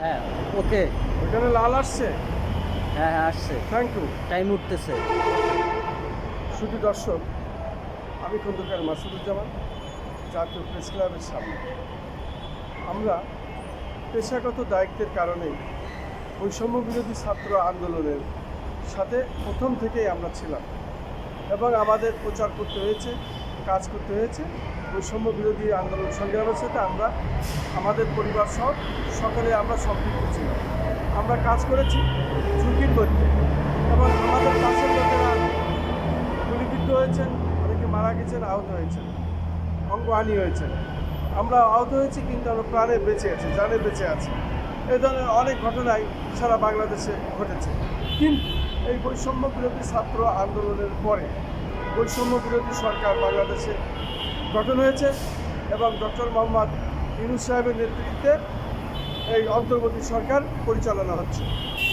হ্যাঁ। ওকে। ওখানে লাল আসছে? হ্যাঁ হ্যাঁ আসছে। থ্যাংক ইউ টাইম উঠতেছে। শুধু দর্শক আমি খন্দকার মাসুদুজ্জামান জাতীয় প্রেস ক্লাবের সামনে। আমরা পেশাগত দায়িত্বের কারণে বৈষম্য বিরোধী ছাত্র আন্দোলনের সাথে প্রথম থেকেই আমরা ছিলাম। এবং আমাদের প্রচার করতে হয়েছে কাজ করতে হয়েছে বৈষম্য বিরোধী আন্দোলন সংগ্রামের সাথে আমরা আমাদের পরিবার সহ সকলে আমরা সম্পৃক্ত ছিলাম। আমরা কাজ করেছি ঝুঁকির মধ্যে এবং আমাদের কাছের লোকেরা গুলিবিদ্ধ হয়েছেন, অনেকে মারা গেছেন, আহত হয়েছেন, অঙ্গহানি হয়েছেন। আমরা আহত হয়েছি কিন্তু আমরা প্রাণে বেঁচে আছি, জানে বেঁচে আছি। এই ধরনের অনেক ঘটনাই সারা বাংলাদেশে ঘটেছে। কিন্তু এই বৈষম্য বিরোধী ছাত্র আন্দোলনের পরে বৈষম্য বিরোধী সরকার বাংলাদেশে গঠন হয়েছে এবং ডক্টর মোহাম্মদ ইউনুস সাহেবের নেতৃত্বে এই অন্তর্বর্তী সরকার পরিচালনা হচ্ছে।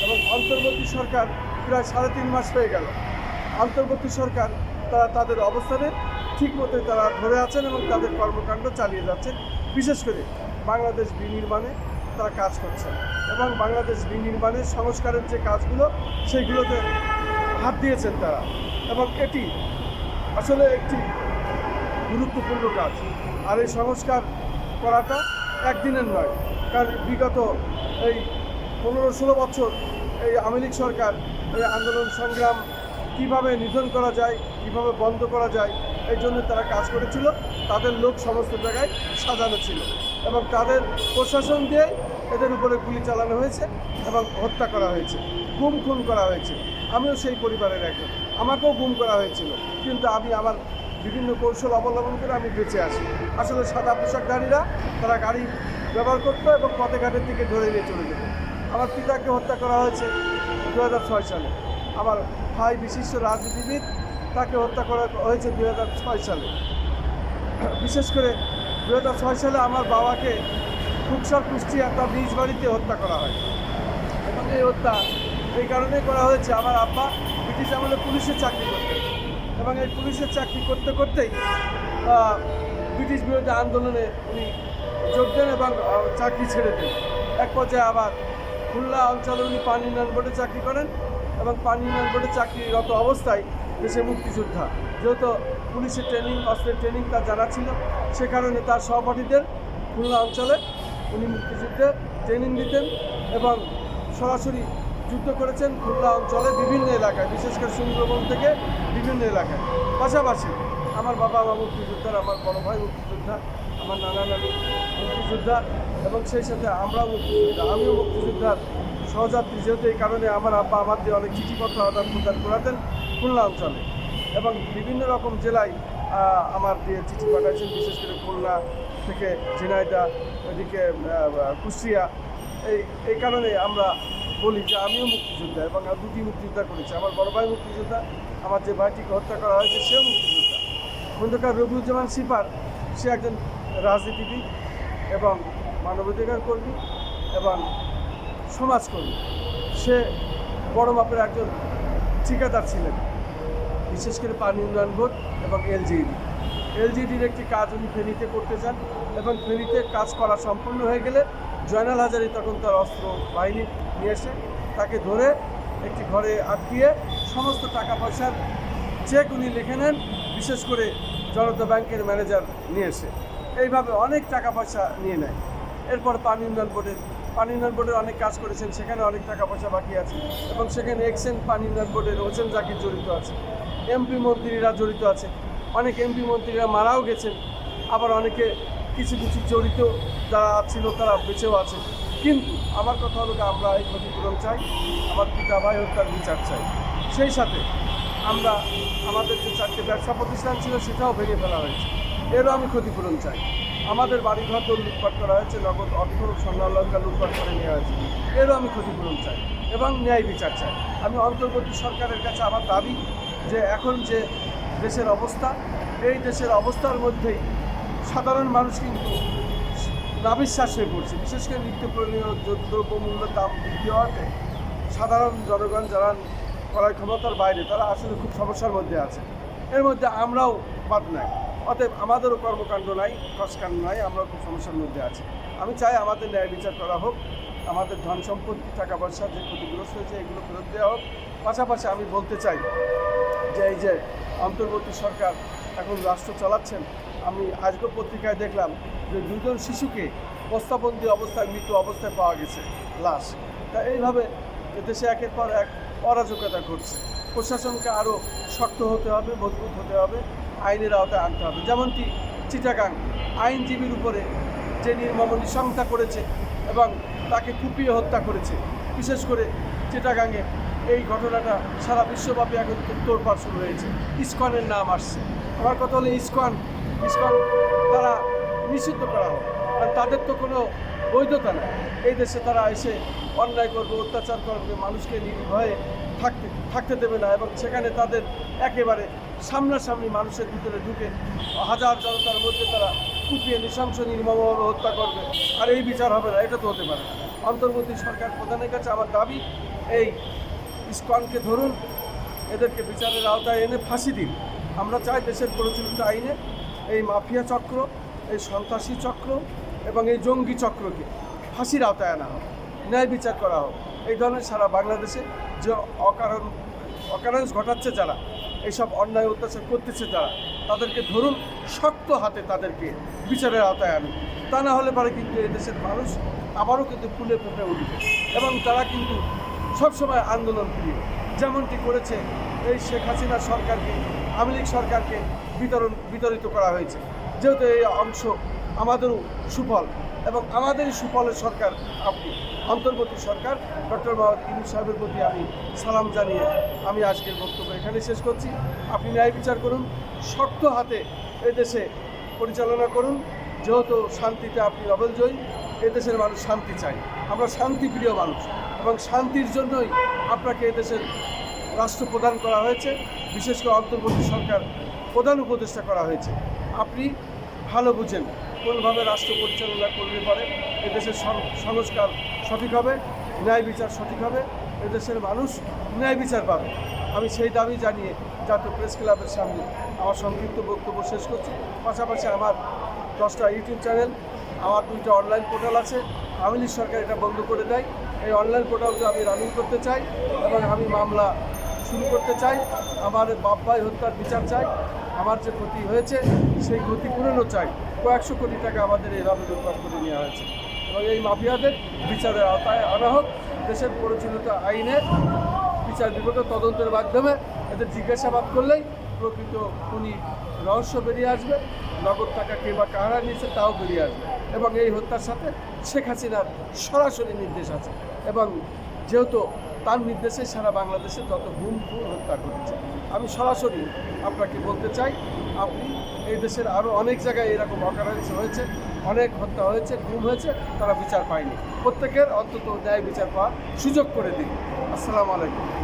এবং অন্তর্বর্তী সরকার প্রায় সাড়ে তিন মাস হয়ে গেল। অন্তর্বর্তী সরকার, তারা তাদের অবস্থানে ঠিক মতো তারা ধরে আছেন এবং তাদের কর্মকাণ্ড চালিয়ে যাচ্ছেন। বিশেষ করে বাংলাদেশ বিনির্মাণে তারা কাজ করছেন এবং বাংলাদেশ বিনির্মাণের সংস্কারের যে কাজগুলো সেইগুলোতে হাত দিয়েছেন তারা। এবং এটি আসলে একটি গুরুত্বপূর্ণ কাজ। আর এই সংস্কার করাটা একদিনের নয়, কারণ বিগত এই পনেরো ষোলো বছর এই আওয়ামী লীগ সরকার, এই আন্দোলন সংগ্রাম কীভাবে নিধন করা যায়, কীভাবে বন্ধ করা যায়, এই জন্য তারা কাজ করেছিল। তাদের লোক সমস্ত জায়গায় সাজানো ছিল এবং তাদের প্রশাসন দিয়ে এদের উপরে গুলি চালানো হয়েছে এবং হত্যা করা হয়েছে, গুম খুন করা হয়েছে। আমিও সেই পরিবারের একজন। আমাকেও গুম করা হয়েছিল, কিন্তু আমি আমার বিভিন্ন কৌশল অবলম্বন করে আমি বেঁচে আসি আসলে সাদা পোশাকধারীরা তারা গাড়ি ব্যবহার করতো এবং পথে ঘাটের দিকে ধরে নিয়ে চলে যেত। আমার পিতাকে হত্যা করা হয়েছে দু হাজার ছয় সালে। আমার ভাই বিশিষ্ট রাজনীতিবিদ, তাকে হত্যা করা হয়েছে দু হাজার ছয় সালে। বিশেষ করে দু হাজার ছয় সালে আমার বাবাকে ফুকসার কুষ্টিয়া তার নিজ বাড়িতে হত্যা করা হয়। এবং এই হত্যা এই কারণে করা হয়েছে। আমার আব্বা ব্রিটিশ আমলে পুলিশের চাকরি করতেন। এবং এই পুলিশের চাকরি করতে করতেই ব্রিটিশ বিরোধী আন্দোলনে উনি যোগ দেন এবং চাকরি ছেড়ে দেন। এক পর্যায়ে আবার খুলনা অঞ্চলে উনি পানি উন্নয়ন বোর্ডে চাকরি করেন এবং পানি উন্নয়ন বোর্ডে চাকরিরত অবস্থায় দেশে মুক্তিযোদ্ধা। যেহেতু পুলিশের ট্রেনিং, অস্ত্রের ট্রেনিং তার জানা ছিল, সে কারণে তার সহপাঠীদের খুলনা অঞ্চলে উনি মুক্তিযুদ্ধে ট্রেনিং দিতেন এবং সরাসরি যুদ্ধ করেছেন খুলনা অঞ্চলে বিভিন্ন এলাকায়, বিশেষ করে সুন্দরবন থেকে বিভিন্ন এলাকায়। পাশাপাশি আমার বাবা আমার মুক্তিযোদ্ধার আমার বড় ভাই মুক্তিযোদ্ধা আমার নানা নানি মুক্তিযোদ্ধা এবং সেই সাথে আমরাও মুক্তিযোদ্ধা আমিও মুক্তিযোদ্ধার সহযাত্রী। যেহেতু এই কারণে আমার আব্বা আমার দিয়ে অনেক চিঠিপত্র আদান প্রদান করাতেন খুলনা অঞ্চলে। এবং বিভিন্ন রকম জেলায় আমার দিয়ে চিঠি পাঠাইছেন, বিশেষ করে খুলনা থেকে ঝিনাইদা এদিকে কুষ্টিয়া। এই এই কারণে আমরা বলি যে আমিও মুক্তিযোদ্ধা এবং দুটি মুক্তিযোদ্ধা করেছি। আমার বড় ভাই মুক্তিযোদ্ধা আমার যে ভাইটিকে হত্যা করা হয়েছে, সেও মুক্তিযোদ্ধা। খন্দকার রবিউজ্জামান সিপার, সে একজন রাজনীতিবিদ এবং মানবাধিকার কর্মী এবং সমাজকর্মী। সে বড় মাপের একজন ঠিকাদার ছিলেন, বিশেষ করে পানি উন্নয়ন বোর্ড এবং এলজিডি। এলজিডির একটি কাজ উনি ফেনীতে করতে চান এবং ফেনীতে কাজ করা সম্পূর্ণ হয়ে গেলে জয়নাল হাজারি তখন তার অস্ত্র বাহিনী নিয়ে এসে তাকে ধরে একটি ঘরে আটকিয়ে সমস্ত টাকা পয়সার চেক উনি লিখে নেন, বিশেষ করে জনতা ব্যাংকের ম্যানেজার নিয়ে এসে। এইভাবে অনেক টাকা পয়সা নিয়ে নেয়। এরপর পানি উন্নয়ন বোর্ডের পানি উন্নয়ন বোর্ডের অনেক কাজ করেছেন, সেখানে অনেক টাকা পয়সা বাকি আছে এবং সেখানে এক্সেন পানি উন্নয়ন বোর্ডের হোসেন জাকির জড়িত আছে, এমপি মন্ত্রীরা জড়িত আছে। অনেক এমপি মন্ত্রীরা মারাও গেছেন, আবার অনেকে কিছু কিছু জড়িত যারা ছিল তারা বেঁচেও আছে কিন্তু আমার কথা হলো আমরা এই ক্ষতিপূরণ চাই, আমার পিতা ভাই হত্যার বিচার চাই। সেই সাথে আমরা আমাদের যে চারটে ব্যবসা প্রতিষ্ঠান ছিল, সেটাও ভেঙে ফেলা হয়েছে। এরও আমি ক্ষতিপূরণ চাই। আমাদের বাড়িঘর তো লুটপাট করা হয়েছে, নগদ অর্থ স্বর্ণালঙ্কা লুটপাট করে নেওয়া হয়েছে। এরও আমি ক্ষতিপূরণ চাই এবং ন্যায় বিচার চাই। আমি অন্তর্বর্তী সরকারের কাছে আমার দাবি যে এখন যে দেশের অবস্থা, এই দেশের অবস্থার মধ্যেই সাধারণ মানুষ কিন্তু নাবিশ্বাস হয়ে পড়ছে। বিশেষ করে নিত্য প্রয়োজনীয় দ্রব্যমূল্যের দাম বৃদ্ধি হওয়াতে সাধারণ জনগণ যারা করার ক্ষমতার বাইরে, তারা আসলে খুব সমস্যার মধ্যে আছে। এর মধ্যে আমরাও বাদ নাই। অতএব আমাদেরও কর্মকাণ্ড নাই কষ্টকাণ্ড নাই, আমরাও খুব সমস্যার মধ্যে আছি। আমি চাই আমাদের ন্যায় বিচার করা হোক, আমাদের ধন সম্পত্তি টাকা পয়সা যে ক্ষতিগ্রস্ত হয়েছে এগুলো ফেরত দেওয়া হোক। পাশাপাশি আমি বলতে চাই যে, এই যে অন্তর্বর্তী সরকার এখন রাষ্ট্র চালাচ্ছেন, আমি আজকে পত্রিকায় দেখলাম যে দুজন শিশুকে বস্তাবন্দি অবস্থায়, মৃত অবস্থায় পাওয়া গেছে, লাশ। তা এইভাবে দেশে একের পর এক অরাজকতা ঘটছে। প্রশাসনকে আরও শক্ত হতে হবে, মজবুত হতে হবে, আইনের আওতায় আনতে হবে। যেমনটি চিটাগাং আইনজীবীর উপরে যে নির্মম নৃশংসা করেছে এবং তাকে কুপিয়ে হত্যা করেছে, বিশেষ করে চিটাগাংয়ে এই ঘটনাটা সারা বিশ্বব্যাপী এখন তোড়পাড় শুরু হয়েছে। ইস্কনের নাম আসছে। আমার কথা হলো ইস্কন। ইস্কন, তারা নিষিদ্ধ করা হোক। কারণ তাদের তো কোনো বৈধতা নেই। এই দেশে তারা এসে অন্যায় করবে, অত্যাচার করবে, মানুষকে নির্ভয়ে থাকতে থাকতে দেবে না এবং সেখানে তাদের একেবারে সামনাসামনি মানুষের ভিতরে ঢুকে হাজার জনতার মধ্যে তারা কুপিয়ে, নৃশংস, নির্মমভাবে হত্যা করবে। আর এই বিচার হবে না, এটা তো হতে পারে অন্তর্বর্তী সরকার প্রধানের কাছে আমার দাবি, এই ইস্কনকে ধরুন, এদেরকে বিচারের আওতায় এনে ফাঁসি দিন। আমরা চাই দেশের প্রচলিত আইনে এই মাফিয়া চক্র এই সন্ত্রাসী চক্র এবং এই জঙ্গি চক্রকে ফাঁসির আওতায় আনা হোক, ন্যায় বিচার করা হোক। এই ধরনের সারা বাংলাদেশে যে অকারণ অকারেন্স ঘটাচ্ছে যারা, এইসব অন্যায় অত্যাচার করতেছে যারা, তাদেরকে ধরুন শক্ত হাতে তাদেরকে বিচারের আওতায় আনুন তা না হলে পরে কিন্তু এই দেশের মানুষ আবারও কিন্তু ফুলে ফেপে উঠবে এবং তারা কিন্তু সবসময় আন্দোলন প্রিয় যেমনটি করেছে এই শেখ হাসিনা সরকারকে, আওয়ামী লীগ সরকারকে বিতরণ বিতরিত করা হয়েছে। যেহেতু এই অংশ আমাদেরও সুফল এবং আমাদেরই সুফলের সরকার আপনি, অন্তর্বর্তী সরকার, ডক্টর মোহাম্মদ ইনু সাহেবের প্রতি আমি সালাম জানিয়ে আমি আজকের বক্তব্য এখানে শেষ করছি। আপনি ন্যায় বিচার করুন, শক্ত হাতে এদেশে পরিচালনা করুন। যেহেতু শান্তিতে আপনি নবেল জয়ী, এদেশের মানুষ শান্তি চায়। আমরা শান্তিপ্রিয় মানুষ এবং শান্তির জন্যই আপনাকে এদেশের রাষ্ট্র প্রদান করা হয়েছে। বিশেষ করে অন্তর্বর্তী সরকার প্রধান উপদেষ্টা করা হয়েছে। আপনি ভালো বুঝেন কোনভাবে রাষ্ট্র পরিচালনা করলে পরে, এদেশের সংস্কার সঠিক হবে, ন্যায় বিচার সঠিক হবে, এদেশের মানুষ ন্যায় বিচার পাবে। আমি সেই দাবি জানিয়ে জাতীয় প্রেস ক্লাবের সামনে আমার সংক্ষিপ্ত বক্তব্য শেষ করছি। পাশাপাশি আমার দশটা ইউটিউব চ্যানেল, আমার দুইটা অনলাইন পোর্টাল আছে। আওয়ামী সরকার এটা বন্ধ করে দেয়। এই অনলাইন পোর্টালকে আমি রানিং করতে চাই এবং আমি মামলা শুরু করতে চাই। আমার বাপ ভাই হত্যার বিচার চাই। আমার যে ক্ষতি হয়েছে, সেই ক্ষতিপূরণও চাই। কয়েকশো কোটি টাকা আমাদের এইভাবে লুটপাট করে নেওয়া হয়েছে। এবং এই মাফিয়াদের বিচারের আওতায় আনা হোক। দেশের পরিচালিত আইনে বিচার বিভাগের তদন্তের মাধ্যমে এদের জিজ্ঞাসাবাদ করলেই প্রকৃত খুনি রহস্য বেরিয়ে আসবে। নগদ টাকা কে বা কাহারা নিয়েছে তাও বেরিয়ে আসবে। এবং এই হত্যার সাথে শেখ হাসিনার সরাসরি নির্দেশ আছে। এবং যেহেতু তার নির্দেশে সারা বাংলাদেশে যত গুম খুন হত্যা করেছে আমি সরাসরি আপনাকে বলতে চাই, আপনি এই দেশের আরও অনেক জায়গায় এরকম অকারেন্স হয়েছে অনেক হত্যা হয়েছে, গুম হয়েছে, তারা বিচার পায়নি। প্রত্যেকের অন্তত ন্যায় বিচার পাওয়ার সুযোগ করে দিন। আসসালামু আলাইকুম।